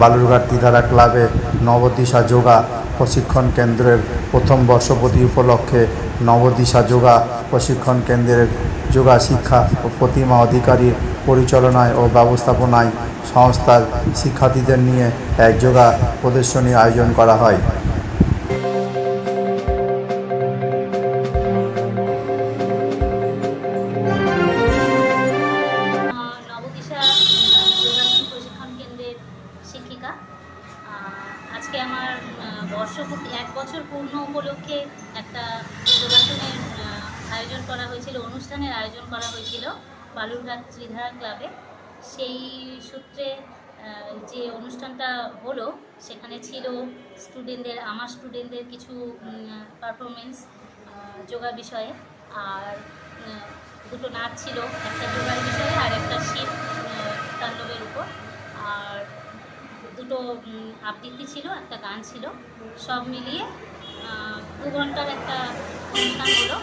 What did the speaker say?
বালুরঘাট তিধারা ক্লাবে নবদিশা যোগা প্রশিক্ষণ কেন্দ্রের প্রথম বর্ষপতি উপলক্ষে নবদিশা যোগা প্রশিক্ষণ কেন্দ্রের যোগা শিক্ষা ও প্রতিমা অধিকারীর পরিচালনায় ও ব্যবস্থাপনায় সংস্থার শিক্ষার্থীদের নিয়ে এক যোগা প্রদর্শনী আয়োজন করা হয়। আজকে আমার বর্ষপূর্তি, এক বছর পূর্ণ উপলক্ষে একটা যোগাসনের আয়োজন করা হয়েছিল, অনুষ্ঠানের আয়োজন করা হয়েছিল বালুরঘাট ত্রিধারা ক্লাবে। সেই সূত্রে যে অনুষ্ঠানটা হলো, সেখানে ছিল স্টুডেন্টদের আমার স্টুডেন্টদের কিছু পারফরমেন্স যোগা বিষয়ে। আর দুটো নাচ ছিল, একটা যোগার বিষয়ে আর একটা শিব তাণ্ডবের উপর। আর দুটো আবৃত্তি ছিল একটা গান ছিল। সব মিলিয়ে দু ঘণ্টার একটা অনুষ্ঠান হলো।